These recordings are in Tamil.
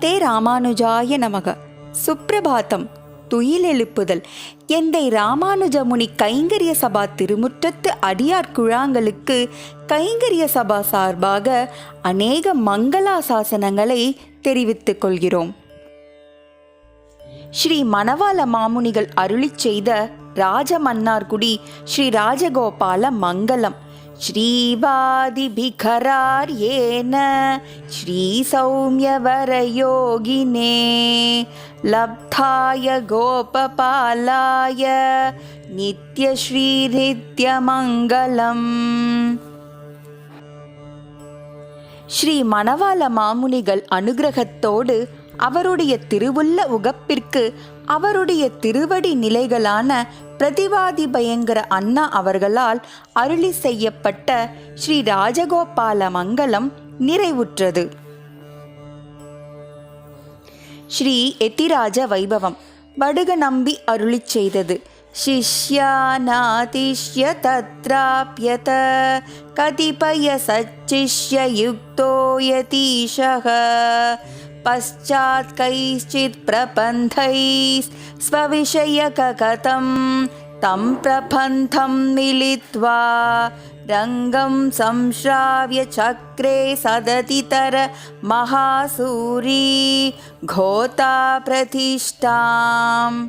ஸ்ரீமதே ராமானுஜாய நமக. சுப்பிரபாத்தம் துயிலெழுப்புதல் எந்தை ராமானுஜமுனி கைங்கரிய சபா திருமுற்றத்து அடியார் குழாங்களுக்கு கைங்கரிய சபா சார்பாக அநேக மங்களாசாசனங்களை தெரிவித்துக் கொள்கிறோம். ஸ்ரீ மணவாள மாமுனிகள் அருளிச் செய்த ராஜமன்னார்குடி ஸ்ரீ ராஜகோபால மங்களம். श्रीवादिभिखरार्येण श्रीसौम्यवरयोगिने लब्धाय गोपपालाय नित्यश्रीनित्यमङ्गलम् ஸ்ரீ மணவாள மாமுனிகள் அனுகிரகத்தோடு அவருடைய திருவுள்ள உகப்பிற்கு அவருடைய திருவடி நிலைகளான பிரதிவாதி பயங்கர அண்ணா அவர்களால் அருளி செய்யப்பட்ட ஸ்ரீ ராஜகோபால மங்கலம் நிறைவுற்றது ஸ்ரீ எத்திராஜ வைபவம் வடுக நம்பி அருளிச் செய்தது शिष्यानातिष्य तत्राप्यत कतिपयसच्चिष्ययुक्तो यतीशः पश्चात् कैश्चित् प्रबन्धैः स्वविषयककथं तं प्रबन्धं मिलित्वा रङ्गं संश्राव्य चक्रे सदतितर महासूरी घोता प्रतिष्ठाम्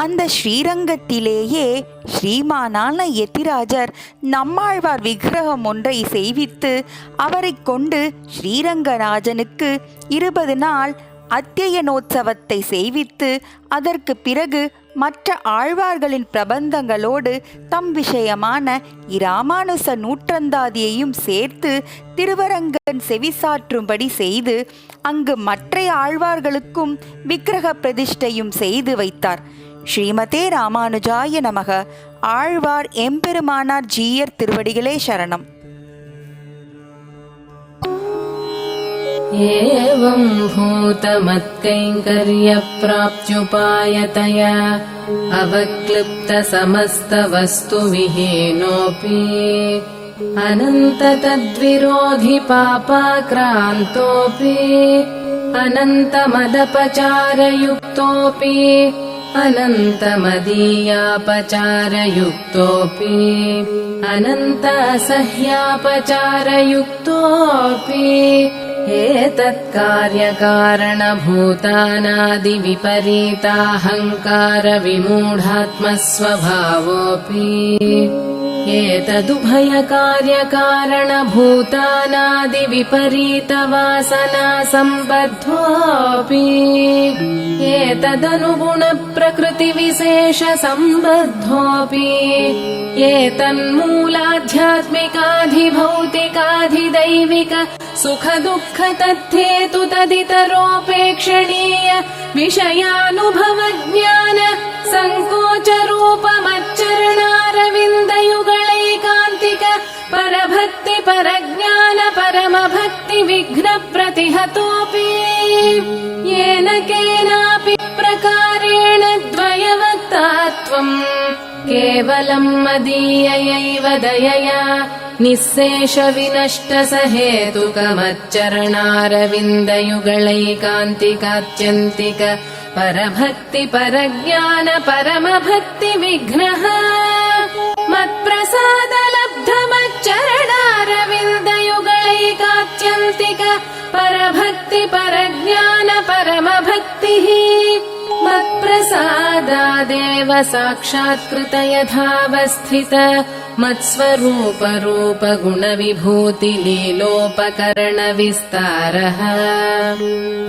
அந்த ஸ்ரீரங்கத்திலேயே ஸ்ரீமானான எத்திராஜர் நம்மாழ்வார் விக்கிரகம் ஒன்றை செய்வித்து அவரை கொண்டு ஸ்ரீரங்கராஜனுக்கு இருபது நாள் அத்தியனோத்சவத்தை செய்வித்து அதற்கு பிறகு மற்ற ஆழ்வார்களின் பிரபந்தங்களோடு தம் விஷயமான இராமானுச நூற்றந்தாதியையும் சேர்த்து திருவரங்கன் செவிசாற்றும்படி செய்து அங்கு மற்ற ஆழ்வார்களுக்கும் விக்கிரக பிரதிஷ்டையும் செய்து வைத்தார். ஸ்ரீமதே ராமானுஜாய நமக ஆழ்வார் எம்பெருமானார் ஜீயர் திருவடிகளே சரணம் एवम् भूतमत्कैङ्कर्यप्राप्त्युपायतया अवक्लिप्तसमस्तवस्तुविहीनोऽपि अनन्ततद्विरोधि पापाक्रान्तोऽपि अनन्तमदपचारयुक्तोऽपि अनन्तमदीयापचारयुक्तोऽपि। अनन्त असह्यापचारयुक्तोऽपि एतत्कार्यकारणभूतानादिविपरीताहङ्कारविमूढात्मस्वभावोऽपि। एतदुभयकार्यकारणभूतानादिविपरीतवासना सम्बद्धोऽपि एतदनुगुणप्रकृतिविशेषसम्बद्धोऽपि एतन्मूलाध्यात्मिकाधिभौतिकाधिदैविक सुखदुःखतथ्येतु तदितरोपेक्षणीय विषयानुभवज्ञान सङ्कोचरूपमच्चरणारविन्दयुगलैकान्तिक परभक्ति परज्ञान परमभक्ति विघ्नप्रतिहतोऽपि येन केनापि प्रकारेण द्वयवक्तात्वम् केवलम् मदीययैव दयया। निःशेष विनष्ट स हेतुकमच्चरणारविन्दयुगलैकान्तिकात्यन्तिक परभक्ति परज्ञान परमभक्ति विघ्नः मत्प्रसादलब्धमच्चरणारविन्दयुगलैकात्यन्तिक। परभक्ति परज्ञान परमभक्तिः मत्प्रसाद पादादेव साक्षात्कृत यथावस्थित मत्स्वरूपरूपगुणविभूतिलीलोपकरणविस्तारः।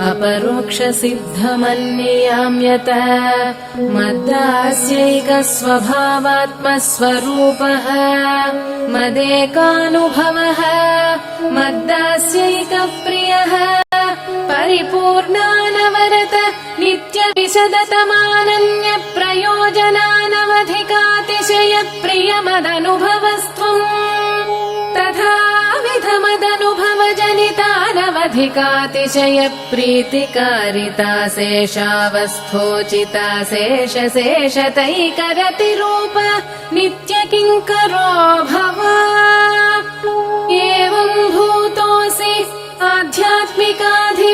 अपरोक्षसिद्धमन्ययाम्यत मद्दास्यैकस्वभावात्मस्वरूपः। मदेकानुभवः मद्दास्यैकप्रियः परिपूर्णानवरत नित्यविशदतमानन्यप्रयोजनानवधिकातिशयप्रियमदनुभवस्त्वम् तथाविधमदनुभवजनितानवधिकातिशयप्रीतिकारिता शेषावस्थोचिता शेषशेषतैकरतिरूप नित्यकिङ्करो भव। एवम् भूतोऽसि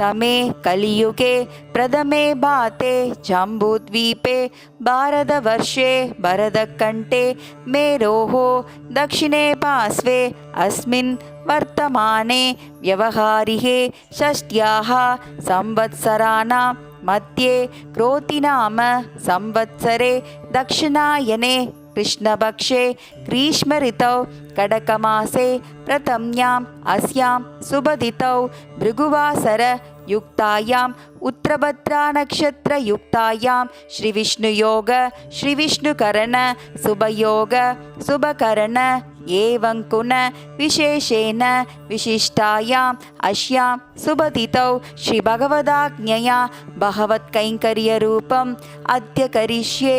तमे कलियुगे प्रथमे भाते जम्बूद्वीपे भारतवर्षे भरतकण्ठे मेरोः दक्षिणे पार्श्वे अस्मिन् वर्तमाने व्यवहारिहे षष्ट्याः संवत्सराणां मध्ये क्रोतिनाम संवत्सरे दक्षिणायने कृष्णपक्षे ग्रीष्मऋतौ कडकमासे प्रथम्याम् अस्यां शुभदितौ भृगुवासर युक्तायाम् उत्तरभद्रानक्षत्रयुक्तायां श्रीविष्णुयोग श्रीविष्णुकरण शुभयोग शुभकरण एवं कुन विशेषेण विशिष्टायाम् अस्यां शुभतिथौ श्रीभगवदाज्ञया भगवत्कैङ्कर्यरूपम् अद्य करिष्ये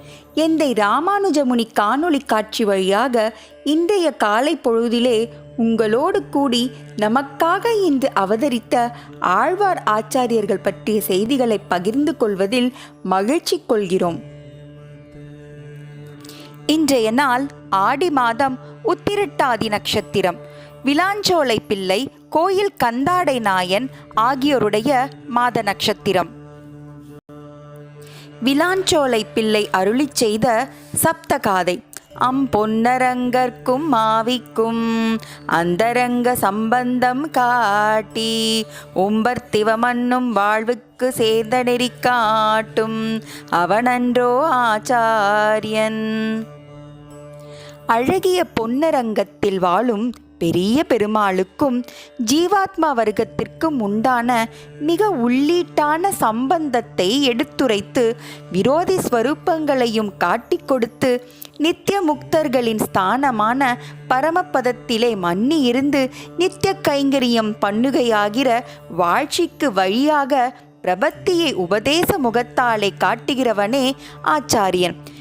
எந்தை ராமானுஜமுனி காணொளி காட்சி வழியாக இன்றைய காலை பொழுதிலே உங்களோடு கூடி நமக்காக இன்று அவதரித்த ஆழ்வார் ஆச்சாரியர்கள் பற்றிய செய்திகளை பகிர்ந்து கொள்வதில் மகிழ்ச்சி கொள்கிறோம். இன்றைய நாள் ஆடி மாதம் உத்திரட்டாதி நட்சத்திரம். விலாஞ்சோலை பிள்ளை கோயில் கந்தாடை நாயன் ஆகியோருடைய மாத நட்சத்திரம். விலாஞ்சோலை பிள்ளை அருளிச் செய்த சப்தகாதை. அம் பொன்னரங்கற்கும் மாவிக்கும் அந்தரங்க சம்பந்தம் காட்டி உம்பர் திவமண்ணும் வாழ்வுக்கு சேர்ந்த நெறி காட்டும் அவனன்றோ ஆச்சாரியன். அழகிய பொன்னரங்கத்தில் வாழும் பெரிய பெருமாளுக்கும் ஜீவாத்மா வர்க்கத்திற்கும் உண்டான மிக உள்ளீட்டான சம்பந்தத்தை எடுத்துரைத்து விரோதி ஸ்வரூபங்களையும் காட்டிக் கொடுத்து நித்திய முக்தர்களின் ஸ்தானமான பரமபதத்திலே மன்னி இருந்து நித்திய கைங்கரியம் பண்ணுகையாகிற வாழ்ச்சிக்கு வழியாக பிரபத்தியை உபதேச முகத்தாலே காட்டுகிறவனே ஆச்சாரியன்.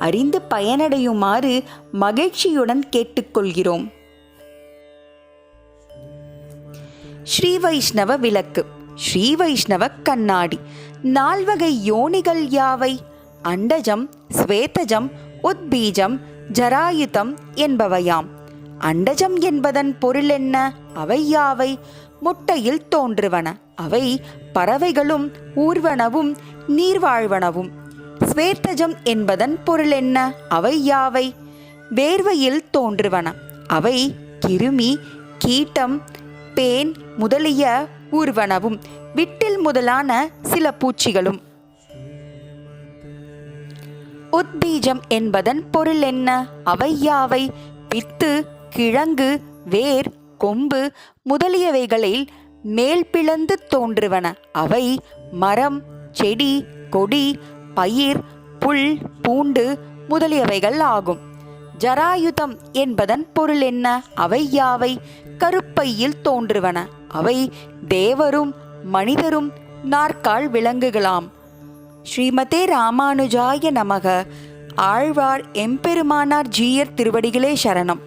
அறிந்து பயனடையுமாறு மகிழ்ச்சியுடன் கேட்டுக்கொள்கிறோம். ஸ்ரீ வைஷ்ணவ விளக்கு. ஸ்ரீ வைஷ்ணவ கண்ணாடி. நால்வகை யோனிகள் யாவை? அண்டஜம் ஸ்வேதஜம் உத்பீஜம் ஜராயுதம் என்பவையாம். அண்டஜம் என்பதன் பொருள் என்ன? அவை யாவை? முட்டையில் தோன்றுவன. அவை பறவைகளும் ஊர்வனவும் நீர்வாழ்வனவும். ஸ்வேத்தஜம் என்பதன் பொருள் என்ன? அவை யாவை? வேர்வையில் தோன்றுவன. அவை கிருமி கீட்டம் பேன் முதலிய ஊர்வனவும் விட்டில் முதலான சில பூச்சிகளும். உத்பீஜம் என்பதன் பொருள் என்ன? அவை யாவை? வித்து கிழங்கு வேர் கொம்பு முதலியவைகளில் மேல் பிளந்து தோன்றுவன. அவை மரம் செடி கொடி பயிர் புல் பூண்டு முதலியவைகள் ஆகும். ஜராயுதம் என்பதன் பொருள் என்ன? அவை யாவை? கருப்பையில் தோன்றுவன. அவை தேவரும் மனிதரும் நாற்கால் விலங்குகளாம். ஸ்ரீமதே ராமானுஜாய நமக. ஆழ்வார் எம்பெருமானார் ஜீயர் திருவடிகளே சரணம்.